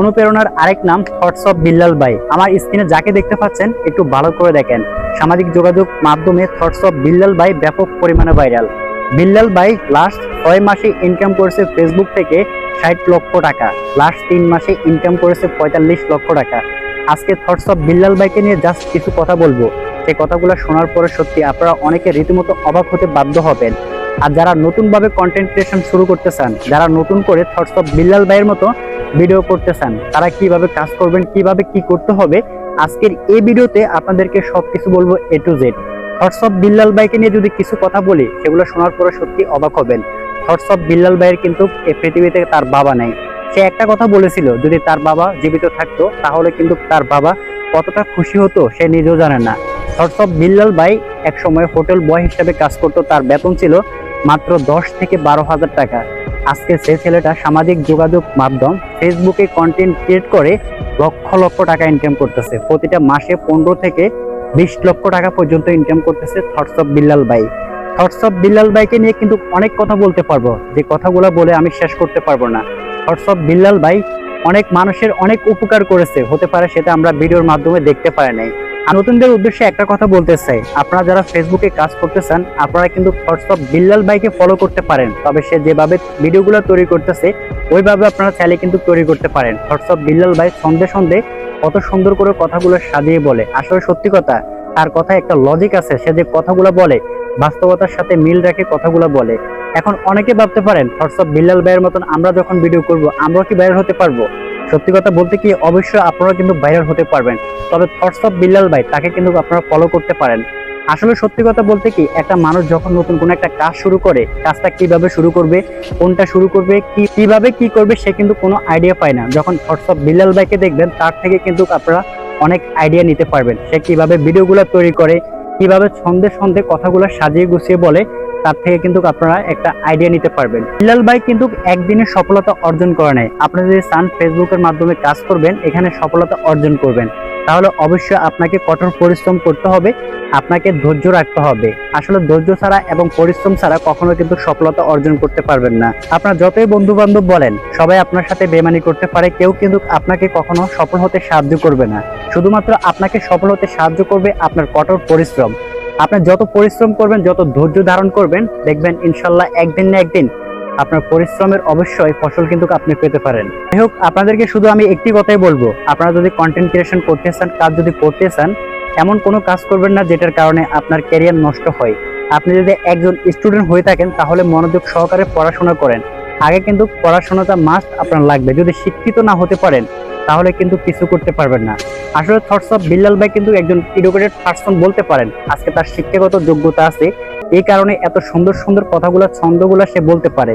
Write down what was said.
অনুপ্রেরণার আরেক নাম থটস অফ বিল্লাল ভাই আমার স্ক্রিনে যাকে দেখতে পাচ্ছেন, একটু ভালো করে দেখেন। সামাজিক যোগাযোগ মাধ্যমে থটস অফ বিল্লাল ভাই ব্যাপক পরিমাণে ভাইরাল বিল্লাল ভাই লাস্ট ছয় মাসে ইনকাম করেছে ফেসবুক থেকে ষাট লক্ষ টাকা। লাস্ট তিন মাসে ইনকাম করেছে পঁয়তাল্লিশ লক্ষ টাকা। আজকে থটস অফ বিল্লাল বাইকে নিয়ে জাস্ট কিছু কথা বলব। সেই কথাগুলো শোনার পরে সত্যি আপনারা অনেকে রীতিমতো অবাক হতে বাধ্য হবেন। আর যারা নতুনভাবে কন্টেন্ট ক্রিয়েশন শুরু করতে চান, যারা নতুন করে থটস অফ বিল্লাল ভাইয়ের মতো ভিডিও করতে চান তারা কীভাবে কাজ করবেন, কীভাবে কি করতে হবে, আজকের এই ভিডিওতে আপনাদেরকে সবকিছু বলব A to Z of Billal ভাইকে নিয়ে যদি কিছু কথা বলি, সেগুলো শোনার পরে সত্যি অবাক হবেন। অফ বিল্লাল ভাইয়ের কিন্তু এই পৃথিবীতে তার বাবা নেই। সে একটা কথা বলেছিল, যদি তার বাবা জীবিত থাকতো, তাহলে কিন্তু তার বাবা কতটা খুশি হতো, সে নিজেও জানে না। অফ বিল্লাল ভাই এক সময় হোটেল বয় হিসাবে কাজ করতো, তার বেতন ছিল মাত্র দশ থেকে বারো হাজার টাকা। আজকে সে ছেলেটা সামাজিক যোগাযোগ মাধ্যম ফেসবুকে কন্টেন্ট ক্রিয়েট করে লক্ষ লক্ষ টাকা ইনকাম করতেছে। প্রতিটা মাসে পনেরো থেকে বিশ লক্ষ টাকা পর্যন্ত ইনকাম করতেছে থটস অফ বিল্লাল ভাই। থটস অফ বিল্লাল ভাইকে নিয়ে কিন্তু অনেক কথা বলতে পারব। যে কথাগুলো বলে আমি শেষ করতে পারব না। থটস অফ বিল্লাল ভাই অনেক মানুষের অনেক উপকার করেছে। হতে পারে সেটা আমরা ভিডিওর মাধ্যমে দেখতে পারি নাই। নতুনদের উদ্দেশ্যে একটা কথা বলতে চাই। আপনারা যারা ফেসবুকে কাজ করতে চান আপনারা কিন্তু অফ বিল্লাল ভাইকে ফলো করতে পারেন। তবে সে যেভাবে ভিডিওগুলো তৈরি করতেছে, ওইভাবে আপনারা চাইলে কিন্তু তৈরি করতে পারেন। অফ বিল্লাল ভাই সন্ধে সন্ধে কত সুন্দর করে কথাগুলো সাজিয়ে বলে। আসলে সত্যি কথা, তার কথা একটা লজিক আছে। সে যে কথাগুলো বলে, বাস্তবতার সাথে মিল রেখে কথাগুলো বলে। এখন অনেকে ভাবতে পারেন অফ বিল্লাল ভাইয়ের মতন আমরা যখন ভিডিও করব, আমরাও কি ভাইরাল হতে পারব? সত্যি কথা বলতে কি, অবশ্যই আপনারা কিন্তু ভাইরাল হতে পারবেন। তবে থটস অফ বিল্লাল ভাই, তাকে কিন্তু আপনারা ফলো করতে পারেন। আসলে সত্যি কথা বলতে কি, একটা মানুষ যখন নতুন কোনো একটা কাজ শুরু করে, কাজটা কীভাবে শুরু করবে, কোনটা শুরু করবে, কি, কীভাবে কি করবে, সে কিন্তু কোনো আইডিয়া পায় না। যখন থটস অফ বিল্লাল ভাইকে দেখবেন, তার থেকে কিন্তু আপনারা অনেক আইডিয়া নিতে পারবেন। সে কীভাবে ভিডিওগুলো তৈরি করে, কীভাবে ছন্দে ছন্দে কথাগুলো সাজিয়ে গুছিয়ে বলে তার থেকে কিন্তু আপনারা একটা আইডিয়া নিতে পারবেন। বিল্লাল ভাই কিন্তু একদিনে সফলতা অর্জন করে নেয়। আপনি যদি চান ফেসবুকের মাধ্যমে কাজ করবেন, এখানে সফলতা অর্জন করবেন। তাহলে অবশ্যই আপনাকে কঠোর পরিশ্রম করতে হবে, আপনাকে ধৈর্য রাখতে হবে। আসলে ধৈর্য ছাড়া এবং পরিশ্রম ছাড়া কখনো কিন্তু সফলতা অর্জন করতে পারবেন না। আপনার যতই বন্ধু বান্ধব বলেন, সবাই আপনার সাথে বেমানি করতে পারে, কেউ কিন্তু আপনাকে কখনো সফল হতে সাহায্য করবে না। শুধুমাত্র আপনাকে সফল হতে সাহায্য করবে আপনার কঠোর পরিশ্রম। আপনি যত পরিশ্রম করবেন, যত ধৈর্য ধারণ করবেন, দেখবেন ইনশাল্লাহ একদিন না একদিন আপনার পরিশ্রমের অবশ্যই ফসল কিন্তু আপনি পেতে পারেন। যাই হোক, আপনাদেরকে শুধু আমি একটি কথাই বলব, আপনারা যদি কন্টেন্ট ক্রিয়েশন করতে চান, কাজ যদি করতে চান, এমন কোনো কাজ করবেন না যেটার কারণে আপনার ক্যারিয়ার নষ্ট হয়। আপনি যদি একজন স্টুডেন্ট হয়ে থাকেন, তাহলে মনোযোগ সহকারে পড়াশোনা করেন। আগে কিন্তু পড়াশোনাটা মাস্ট আপনার লাগবে। যদি শিক্ষিত না হতে পারেন তাহলে কিন্তু কিছু করতে পারবেন না। আসলে থটস অফ বিল্লাল ভাই কিন্তু একজন এডুকেটেড পার্সন বলতে পারেন। আজকে তার শিক্ষাগত যোগ্যতা আছে। এই কারণে এত সুন্দর সুন্দর কথাগুলো, ছন্দগুলো সে বলতে পারে।